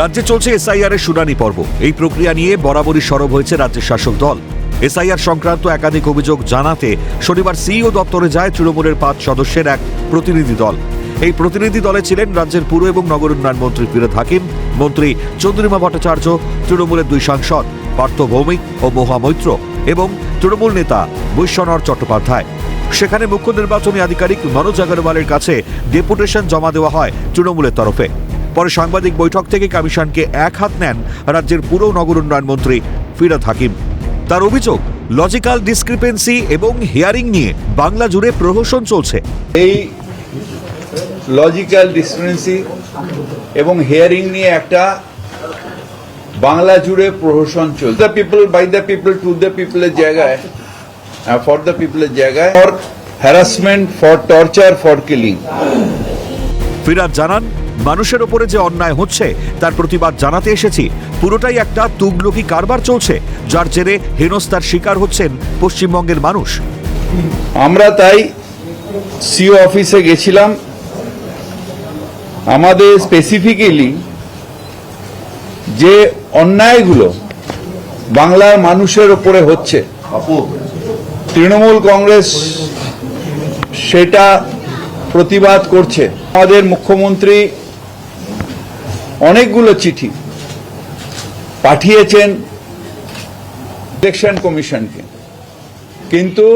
রাজ্যে চলছে এসআইআর এর শুনানি পর্ব। এই প্রক্রিয়া নিয়ে বরাবরই সরব হয়েছে রাজ্যের শাসক দল। এসআইআর সংক্রান্ত একাধিক অভিযোগ জানাতে শনিবার সিইও দপ্তরে যায় তৃণমূলের পাঁচ সদস্যের এক প্রতিনিধি দল। এই প্রতিনিধি দলে ছিলেন রাজ্যের পুর এবং নগর উন্নয়ন মন্ত্রী ফিরোদ হাকিম, মন্ত্রী চন্দ্রিমা ভট্টাচার্য, তৃণমূলের দুই সাংসদ পার্থ ভৌমিক ও মহা মৈত্র এবং তৃণমূল নেতা বৈশ্বনর চট্টোপাধ্যায়। সেখানে মুখ্য নির্বাচনী আধিকারিক মনোজ আগরওয়ালের কাছে ডেপুটেশন জমা দেওয়া হয় তৃণমূলের তরফে। পরে সাংবাদিক বৈঠক থেকে কমিশনকে এক হাত নেন রাজ্যের পুর নগর উন্নয়ন মন্ত্রী ফিরাদ হাকিম। তার অভিযোগ লজিক্যাল ডিসক্রিপেন্সি এবং হিয়ারিং নিয়ে বাংলা জুড়ে প্রহসন চলছে। এই লজিক্যাল ডিসক্রিপেন্সি এবং হিয়ারিং নিয়ে একটা বাংলা জুড়ে প্রহসন চলছে। The people by the people to the পিপলের জায়গায় ফর দ্য পিপলের জায়গায় for harassment for torture for killing Firhad জানান মানুষের ওপরে যে অন্যায় হচ্ছে, তার প্রতিবাদ জানাতে এসেছি। পুরোটাই একটা তুগলকি কারবার চলছে, যার জেরে হেনস্তার শিকার হচ্ছেন পশ্চিমবঙ্গের মানুষ। আমরা তাই সিও অফিসে গেছিলাম। আমাদের স্পেসিফিক্যালি যে অন্যায়গুলো বাংলার মানুষের ওপরে হচ্ছে, তৃণমূল কংগ্রেস সেটা প্রতিবাদ করছে। আমাদের মুখ্যমন্ত্রী অনেকগুলো চিঠি পাঠিয়েছেন ইলেকশন কমিশনকে। কিন্তু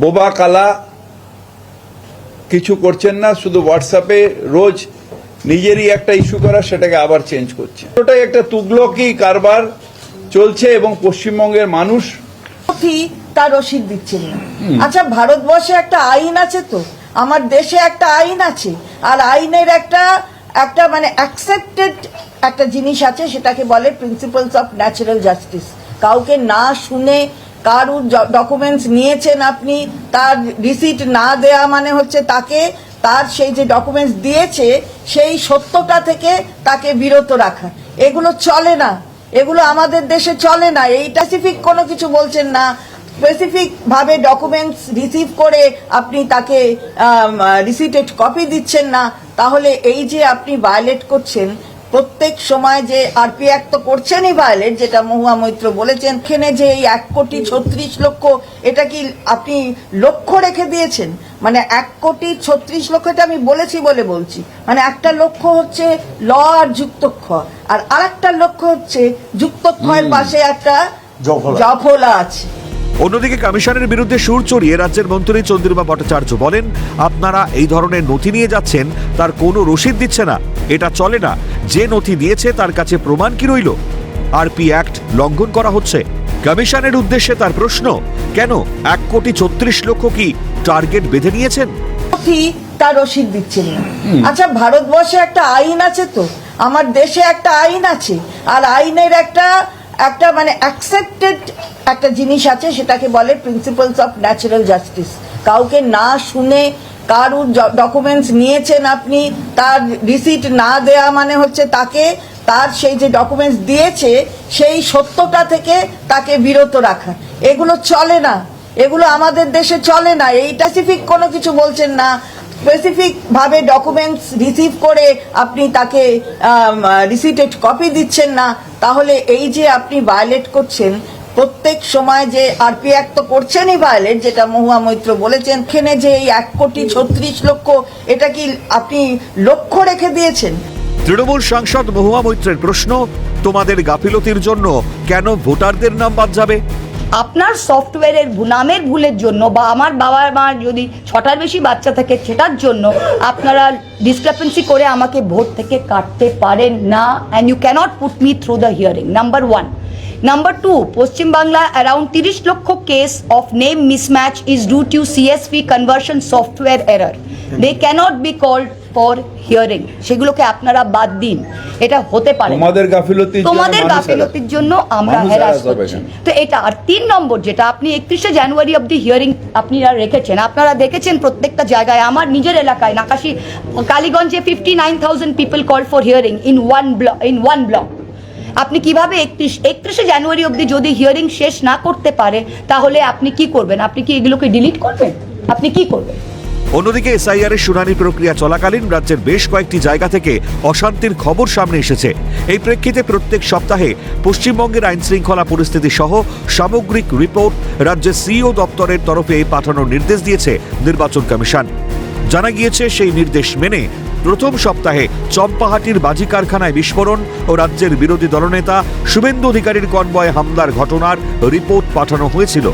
বোবা কালা কিছু করছেন না শুধু হোয়াটসঅ্যাপে রোজ নিজেরই একটা ইস্যু করা সেটাকে আবার চেঞ্জ করছে। ওটাই একটা তুগলকি কারবার চলছে এবং পশ্চিমবঙ্গের মানুষ তার রসিদ দিচ্ছেন না। আচ্ছা ভারতবর্ষে একটা আইন আছে তো? আমার দেশে একটা আইন আছে। আর আইনের একটা একটা মানে অ্যাকসেপ্টেড একটা জিনিস আছে, সেটাকে বলে প্রিন্সিপালস অফ ন্যাচারাল জাস্টিস কাউকে না শুনে কারুর ডকুমেন্টস নিয়েছেন আপনি, তার রিসিট না দেয়া মানে হচ্ছে তাকে, তার সেই যে ডকুমেন্টস দিয়েছে, সেই সত্যটা থেকে তাকে বিরত রাখা। এগুলো চলে না। এগুলো আমাদের দেশে চলে না। এই স্পেসিফিক কোনো কিছু বলছেন না। স্পেসিফিক ভাবে ডকুমেন্টস রিসিভ করে আপনি তাকে রিসিটেড কপি দিচ্ছেন না। তাহলে এই যে আপনি ভায়োলেট করছেন প্রত্যেক সময় যে আরপি অ্যাক্ট তো করছেনই ভায়োলেট যেটা মহুয়া মৈত্র বলেছেন এখানে যে এই এক কোটি ছত্রিশ লক্ষ এটা কি আপনি লক্ষ্য রেখে দিয়েছেন? মানে এক কোটি ছত্রিশ লক্ষ এটা আমি বলেছি বলে বলছি। মানে একটা লক্ষ্য হচ্ছে ল আর যুক্তক্ষ আর আরেকটা লক্ষ্য হচ্ছে যুক্তক্ষয়ের পাশে একটা জফলা আছে। অন্যদিকে কমিশনের বিরুদ্ধে সুর চড়িয়ে রাজ্যের মন্ত্রী চন্দ্রিমা ভট্টাচার্য বলেন আপনারা এই ধরনের নথি নিয়ে যাচ্ছেন তার কোনো রসিদ দিচ্ছে না। এটা চলে না। যে নথি দিয়েছে তার কাছে প্রমাণ কি রইল? আরপি অ্যাক্ট লঙ্ঘন করা হচ্ছে। কমিশনের উদ্দেশ্যে তার প্রশ্ন কেন এক কোটি ছত্রিশ লক্ষ কি টার্গেট বেঁধে নিয়েছেন? তার রসিদ দিচ্ছেন না। আচ্ছা ভারতবর্ষে একটা আইন আছে তো? আমার দেশে একটা আইন আছে। আর আইনের একটা একটা মানে অ্যাকসেপ্টেড একটা জিনিস আছে, সেটাকে বলে প্রিন্সিপালস অফ ন্যাচারাল জাস্টিস কাউকে না শুনে কারুর ডকুমেন্টস নিয়েছেন আপনি, তার রিসিট না দেয়া মানে হচ্ছে তাকে, তার সেই যে ডকুমেন্টস দিয়েছে, সেই সত্যটা থেকে তাকে বিরত রাখা। এগুলো চলে না। এগুলো আমাদের দেশে চলে না। এই স্পেসিফিক কোনো কিছু বলছেন না। স্পেসিফিক ভাবে ডকুমেন্টস রিসিভ করে আপনি তাকে রিসিটেড কপি দিচ্ছেন না, তাহলে এই যে আপনি ভায়োলেট করছেন, প্রত্যেক সময় যে আরপি অ্যাক্ট তো করছেনই ভায়োলেট যেটা মহুয়া মৈত্র বলেছেন, এখানে যে এই এক কোটি ছত্রিশ লক্ষ, এটা কি আপনি লক্ষ্য রেখে দিয়েছেন? তৃণমূল সাংসদ মহুয়া মৈত্রের প্রশ্ন, তোমাদের গাফিলতির জন্য কেন ভোটারদের নাম বাদ যাবে? আপনার সফটওয়্যারের নামের ভুলের জন্য বা আমার বাবা মা যদি ছটার বেশি বাচ্চা থাকে সেটার জন্য আপনারা ডিসক্রিপেন্সি করে আমাকে ভোট থেকে কাটতে পারেন না and you can't put me through the hearing number one number two Paschimbangla around তিরিশ লক্ষ case of name mismatch is due to CSP conversion software error they can't be called for hearing সেগুলোকে আপনারা বাদ দিন। এটা হতে পারে তোমাদের গাফিলতির জন্য তোমাদের গাফিলতির জন্য আমরা হ্যারাস করছি। তো এটা আর তিন নম্বর যেটা আপনি একত্রিশে জানুয়ারি অব্দি হিয়ারিং আপনারা রেখেছেন। আপনারা দেখেছেন প্রত্যেকটা জায়গায় আমার নিজের এলাকায় নাকাশি কালীগঞ্জে fifty nine thousand people call for hearing in one block in one block আপনি কীভাবে একত্রিশ একত্রিশে জানুয়ারি অবধি যদি হিয়ারিং শেষ না করতে পারে তাহলে আপনি কি করবেন? আপনি কি এগুলোকে ডিলিট করবেন? আপনি কি করবেন? অন্যদিকে এসআইআর এর শুনানি প্রক্রিয়া চলাকালীন রাজ্যের বেশ কয়েকটি জায়গা থেকে অশান্তির খবর সামনে এসেছে। এই প্রেক্ষিতে প্রত্যেক সপ্তাহে পশ্চিমবঙ্গের আইন শৃঙ্খলা পরিস্থিতি সহ সামগ্রিক রিপোর্ট রাজ্যের সিইও দপ্তরের তরফে পাঠানোর নির্দেশ দিয়েছে নির্বাচন কমিশন। জানা গিয়েছে, সেই নির্দেশ মেনে প্রথম সপ্তাহে চম্পাহাটির বাজি কারখানায় বিস্ফোরণ ও রাজ্যের বিরোধী দলনেতা শুভেন্দু অধিকারীর কনবয় হামলার ঘটনার রিপোর্ট পাঠানো হয়েছিল।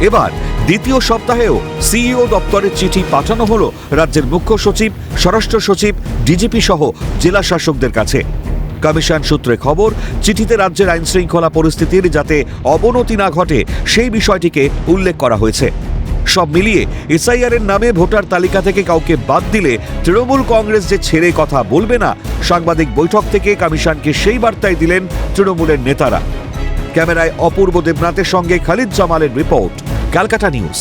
এবার দ্বিতীয় সপ্তাহেও সিইও দপ্তরের চিঠি পাঠানো হলো রাজ্যের মুখ্য সচিব, স্বরাষ্ট্র সচিব, ডিজিপি সহ জেলা শাসকদের কাছে। কমিশন সূত্রে খবর, চিঠিতে রাজ্যের আইন শৃঙ্খলা পরিস্থিতির যাতে অবনতি না ঘটে, সেই বিষয়টিকে উল্লেখ করা হয়েছে। সব মিলিয়ে এসআইআর এর নামে ভোটার তালিকা থেকে কাউকে বাদ দিলে তৃণমূল কংগ্রেস যে ছেড়ে কথা বলবে না, সাংবাদিক বৈঠক থেকে কমিশনকে সেই বার্তাই দিলেন তৃণমূলের নেতারা। ক্যামেরায় অপূর্ব দেবনাথের সঙ্গে খালিদ জামালের রিপোর্ট। ক্যালকাটা নিউজ